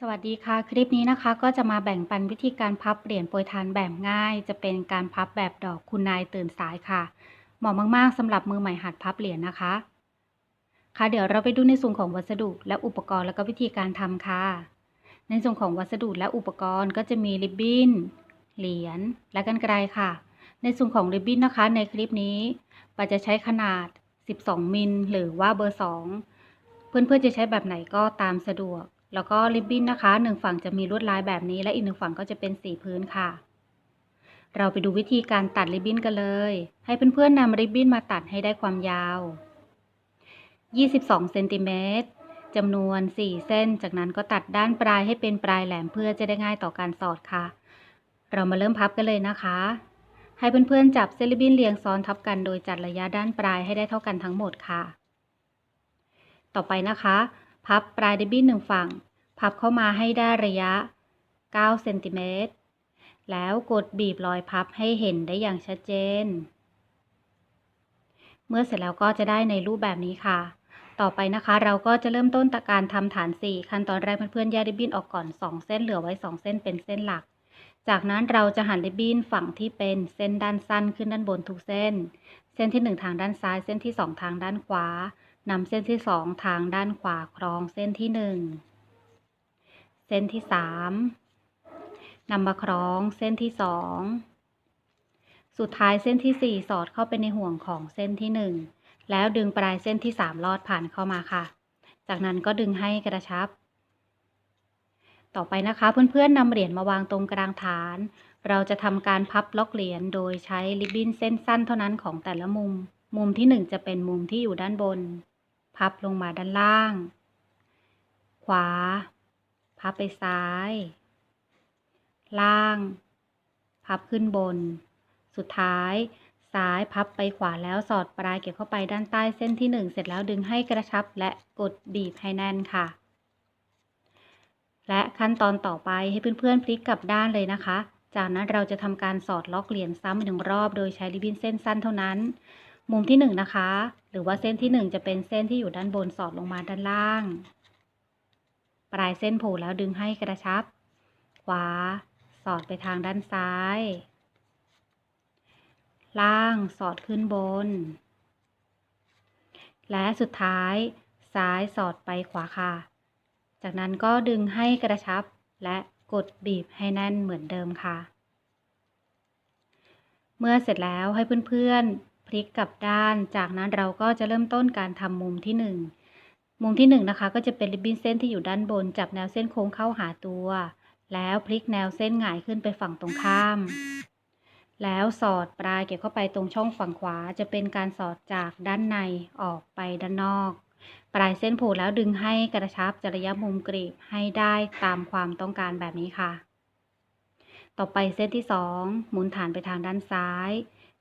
สวัสดีค่ะ คลิปนี้นะคะก็จะมาแบ่งปันวิธีการพับเหรียญโปรยทานแบบง่าย จะเป็นการพับแบบดอกคุณนายตื่นสายค่ะ เหมาะมากๆสำหรับมือใหม่หัดพับเหรียญนะคะ ค่ะเดี๋ยวเราไปดูในส่วนของวัสดุและอุปกรณ์แล้วก็วิธีการทำค่ะ ในส่วนของวัสดุและอุปกรณ์ก็จะมีริบบิ้นเหรียญและกรรไกรค่ะ ในส่วนของริบบิ้นนะคะ ในคลิปนี้ปาจะใช้ขนาด 12 มิลหรือว่าเบอร์ 2 เพื่อนๆจะใช้แบบไหนก็ตามสะดวก แล้วก็ริบบิ้นนะคะหนึ่งฝั่งจะมีลวดลายแบบนี้และอีกหนึ่งฝั่งก็จะเป็นสีพื้นค่ะ เราไปดูวิธีการตัดริบบิ้นกันเลย ให้เพื่อนๆนำริบบิ้นมาตัดให้ได้ความยาว 22เซนติเมตรจำนวน 4 เส้น จากนั้นก็ตัดด้านปลายให้เป็นปลายแหลมเพื่อจะได้ง่ายต่อการสอดค่ะ เรามาเริ่มพับกันเลยนะคะ ให้เพื่อนๆจับเส้นริบบิ้นเรียงซ้อนทับกันโดยจัดระยะด้านปลายให้ได้เท่ากันทั้งหมดค่ะ ต่อไปนะคะ พับปลายริบบิ้นหนึ่งฝั่ง พับเข้ามาให้ได้ระยะ 9 เซนติเมตร แล้วกดบีบรอยพับให้เห็นได้อย่างชัดเจน เมื่อเสร็จแล้วก็จะได้ในรูปแบบนี้ค่ะ ต่อไปนะคะ เราก็จะเริ่มต้นจาการทำฐาน 4 ขั้นตอนแรกเพื่อนๆแยกริบบิ้นออกก่อน 2 เส้นเหลือไว้ 2 เส้นเป็นเส้นหลัก จากนั้นเราจะหันริบบิ้นฝั่งที่เป็นเส้นด้านสั้นขึ้นด้านบนทุกเส้น เส้นที่ 1 ทางด้านซ้าย เส้นที่ 2 ทางด้านขวา นำเส้นที่2ทางด้านขวาคล้องเส้นที่1เส้นที่3นำมาคล้องเส้นที่2สุดท้ายเส้นที่4สอดเข้าไปในห่วงของเส้นที่1แล้วดึงปลายเส้นที่3ลอดผ่านเข้ามาค่ะ จากนั้นก็ดึงให้กระชับ ต่อไปนะคะเพื่อนๆนำเหรียญมาวางตรงกลางฐาน เราจะทำการพับล็อกเหรียญโดยใช้ริบบิ้นเส้นสั้นเท่านั้นของแต่ละมุม มุมที่1จะเป็นมุมที่อยู่ด้านบน พับลงมาด้านล่าง ขวา พับไปซ้าย ล่าง พับขึ้นบน สุดท้ายซ้ายพับไปขวาแล้วสอดปลายเก็บเข้าไปด้านใต้เส้นที่ 1 เสร็จแล้วดึงให้กระชับและกดบีบให้แน่นค่ะ และขั้นตอนต่อไปให้เพื่อนๆพลิกกลับด้านเลยนะคะ จากนั้นเราจะทำการสอดล็อกเหรียญซ้ำหนึ่งรอบโดยใช้ริบบิ้นเส้นสั้นเท่านั้น มุมที่1นะคะ หรือว่าเส้นที่ 1 จะเป็นเส้นที่อยู่ด้านบนสอดลงมาด้านล่าง ปลายเส้นโผล่แล้วดึงให้กระชับ ขวา สอดไปทางด้านซ้าย ล่างสอดขึ้นบน และสุดท้ายซ้ายสอดไปขวาค่ะ จากนั้นก็ดึงให้กระชับและกดบีบให้แน่นเหมือนเดิมค่ะ เมื่อเสร็จแล้วให้เพื่อนๆ พลิกกลับด้าน จากนั้นเราก็จะเริ่มต้นการทำมุมที่ 1 มุมที่1นนะคะก็จะเป็นริบบิ้นเส้นที่อยู่ด้านบน จับแนวเส้นโค้งเข้าหาตัว แล้วพลิกแนวเส้นหงายขึ้นไปฝั่งตรงข้าม แล้วสอดปลายเก็บเข้าไปตรงช่องฝั่งขวา จะเป็นการสอดจากด้านในออกไปด้านนอก ปลายเส้นผล่แล้วดึงให้กระชับจระยะมุมกรีบให้ได้ตามความต้องการแบบนี้ค่ะ ต่อไปเส้นที่ 2 หมุนฐานไปทางด้านซ้าย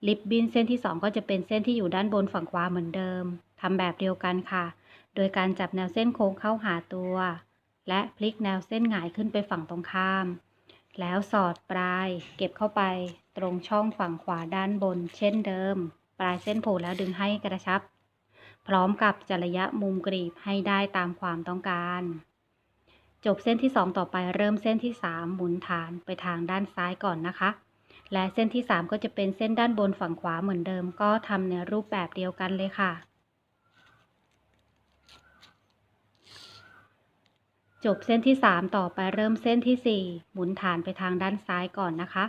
ลิบบิ้นเส้นที่ 2 ก็จะเป็นเส้นที่อยู่ด้านบนฝั่งขวาเหมือนเดิมทำแบบเดียวกันค่ะ โดยการจับแนวเส้นโค้งเข้าหาตัว และพลิกแนวเส้นหงายขึ้นไปฝั่งตรงข้าม แล้วสอดปลาย เก็บเข้าไปตรงช่องฝั่งขวาด้านบน เช่นเดิม ปลายเส้นโผล่แล้วดึงให้กระชับ พร้อมกับจัดระยะมุมกรีบให้ได้ตามความต้องการ จบเส้นที่ 2 ต่อไปเริ่มเส้นที่ 3 หมุนฐานไปทางด้านซ้ายก่อนนะคะ และเส้นที่ 3 ก็จะเป็นเส้นด้านบนฝั่งขวาเหมือนเดิม ก็ทำในรูปแบบเดียวกันเลยค่ะ จบเส้นที่ 3 ต่อไปเริ่มเส้นที่ 4 หมุนฐานไปทางด้านซ้ายก่อนนะคะ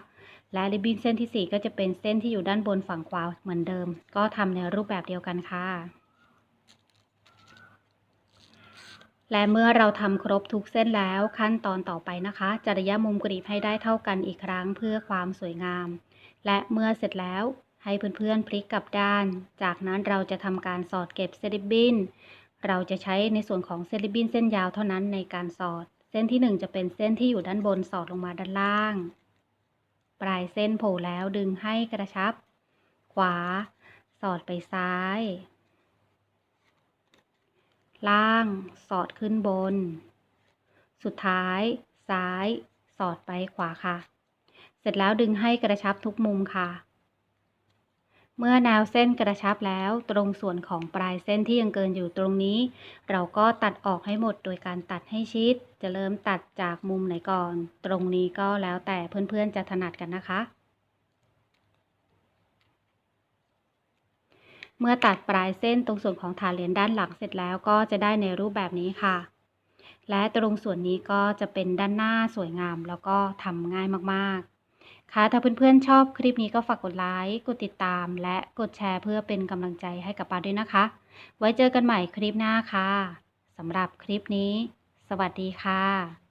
และริบบิ้นเส้นที่ 4 ก็จะเป็นเส้นที่อยู่ด้านบนฝั่งขวาเหมือนเดิม ก็ทำในรูปแบบเดียวกันค่ะ และเมื่อเราทำครบทุกเส้นแล้วขั้นตอนต่อไปนะคะ จะระยะมุมกรีบให้ได้เท่ากันอีกครั้งเพื่อความสวยงาม และเมื่อเสร็จแล้วให้เพื่อนๆพลิกกลับด้าน จากนั้นเราจะทำการสอดเก็บเซริบบินเราจะใช้ในส่วนของเซริบบินเส้นยาวเท่านั้นในการสอด เส้นที่ 1 จะเป็นเส้นที่อยู่ด้านบนสอดลงมาด้านล่าง ปลายเส้นโผล่แล้วดึงให้กระชับ ขวา สอดไปซ้าย ล่าง สอดขึ้นบน สุดท้าย ซ้าย สอดไปขวาค่ะ เสร็จแล้วดึงให้กระชับทุกมุมค่ะ เมื่อแนวเส้นกระชับแล้วตรงส่วนของปลายเส้นที่ยังเกินอยู่ตรงนี้ เราก็ตัดออกให้หมดโดยการตัดให้ชิด จะเริ่มตัดจากมุมไหนก่อน ตรงนี้ก็แล้วแต่เพื่อนๆจะถนัดกันนะคะ เมื่อตัดปลายเส้นตรงส่วนของฐานเหรียญด้านหลังเสร็จแล้วก็จะได้ในรูปแบบนี้ค่ะ และตรงส่วนนี้ก็จะเป็นด้านหน้าสวยงาม แล้วก็ทำง่ายมากๆ ค่ะ ถ้าเพื่อนๆชอบคลิปนี้ก็ฝากกดไลค์ กดติดตาม และกดแชร์เพื่อเป็นกำลังใจให้กับปาด้วยนะคะ ไว้เจอกันใหม่คลิปหน้าค่ะสำหรับคลิปนี้ สวัสดีค่ะ